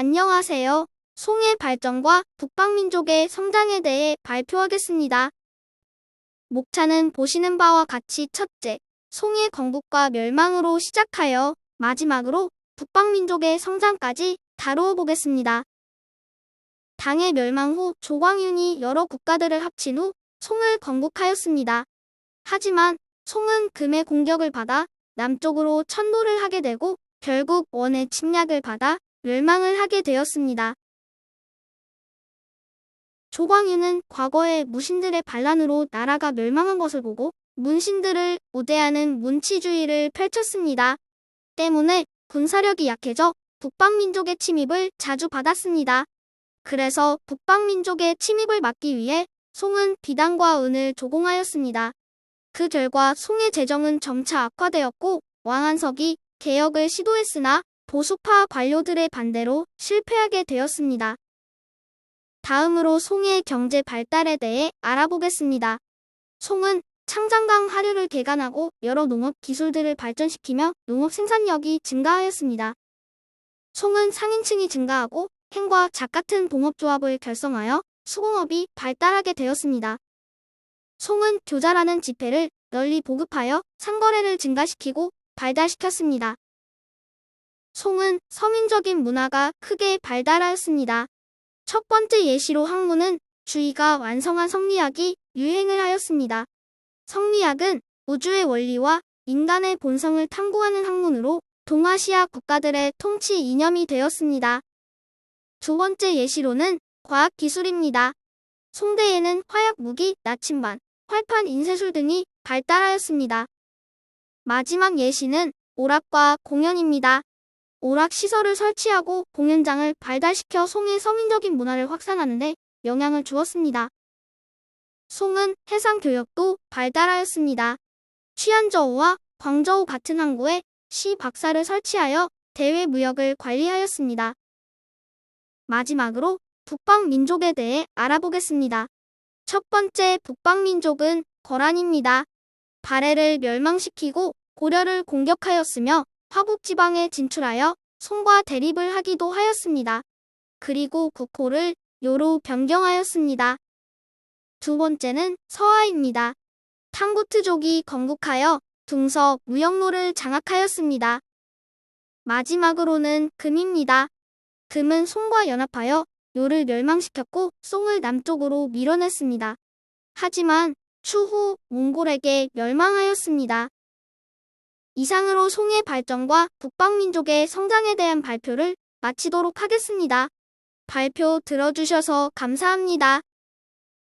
안녕하세요. 송의 발전과 북방민족의 성장에 대해 발표하겠습니다. 목차는 보시는 바와 같이 첫째, 송의 건국과 멸망으로 시작하여 마지막으로 북방민족의 성장까지 다루어 보겠습니다. 당의 멸망 후 조광윤이 여러 국가들을 합친 후 송을 건국하였습니다. 하지만 송은 금의 공격을 받아 남쪽으로 천도를 하게 되고 결국 원의 침략을 받아 멸망을 하게 되었습니다. 조광윤은 과거의 무신들의 반란으로 나라가 멸망한 것을 보고 문신들을 우대하는 문치주의를 펼쳤습니다. 때문에 군사력이 약해져 북방민족의 침입을 자주 받았습니다. 그래서 북방민족의 침입을 막기 위해 송은 비단과 은을 조공하였습니다. 그 결과 송의 재정은 점차 악화되었고 왕한석이 개혁을 시도했으나 보수파 관료들의 반대로 실패하게 되었습니다. 다음으로 송의 경제 발달에 대해 알아보겠습니다. 송은 창장강 하류를 개간하고 여러 농업 기술들을 발전시키며 농업 생산력이 증가하였습니다. 송은 상인층이 증가하고 행과 작 같은 동업조합을 결성하여 수공업이 발달하게 되었습니다. 송은 교자라는 지폐를 널리 보급하여 상거래를 증가시키고 발달시켰습니다. 송은 서민적인 문화가 크게 발달하였습니다. 첫 번째 예시로 학문은 주의가 완성한 성리학이 유행을 하였습니다. 성리학은 우주의 원리와 인간의 본성을 탐구하는 학문으로 동아시아 국가들의 통치 이념이 되었습니다. 두 번째 예시로는 과학기술입니다. 송대에는 화약 무기, 나침반, 활판, 인쇄술 등이 발달하였습니다. 마지막 예시는 오락과 공연입니다. 오락 시설을 설치하고 공연장을 발달시켜 송의 서민적인 문화를 확산하는데 영향을 주었습니다. 송은 해상 교역도 발달하였습니다. 취안저우와 광저우 같은 항구에 시 박사를 설치하여 대외 무역을 관리하였습니다. 마지막으로 북방 민족에 대해 알아보겠습니다. 첫 번째 북방 민족은 거란입니다. 발해를 멸망시키고 고려를 공격하였으며 화국 지방에 진출하여 송과 대립을 하기도 하였습니다. 그리고 국호를 요로 변경하였습니다. 두 번째는 서하입니다. 탕구트족이 건국하여 둥서 무역로를 장악하였습니다. 마지막으로는 금입니다. 금은 송과 연합하여 요를 멸망시켰고 송을 남쪽으로 밀어냈습니다. 하지만 추후 몽골에게 멸망하였습니다. 이상으로 송의 발전과 북방민족의 성장에 대한 발표를 마치도록 하겠습니다. 발표 들어주셔서 감사합니다.